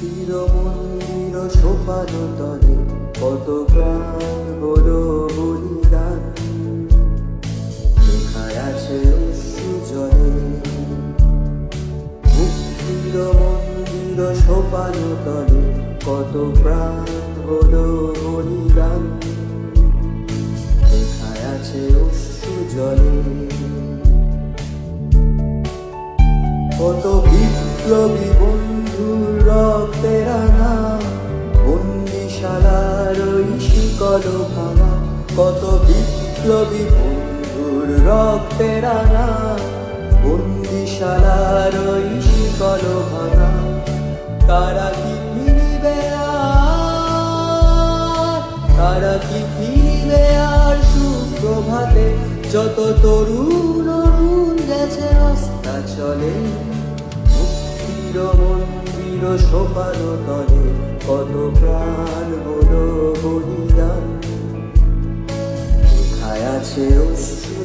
মুক্তির মন্দির সোপান তলে, কত প্রাণ হলো বলিদান লেখা আছে অশ্রু জলে। মন্দির সোপান তলে, কত প্রাণ হলো বলিদান কত বিপ্লবী বন্ধুর রক্তের রাঙা বন্দিশালার ওই শিকল ভাঙা, কত বিপ্লবী বন্ধুর রক্তের রাঙা বন্দিশালার ওই শিকল ভাঙা, তারা কি ফিরবে তারা কি ফিরবে আর সুপ্রভাতে? যত তরুণ মুক্তির মন্দির সোপান তলে কত প্রাণ হলো বলিদান কোথায় আছে অশ্রু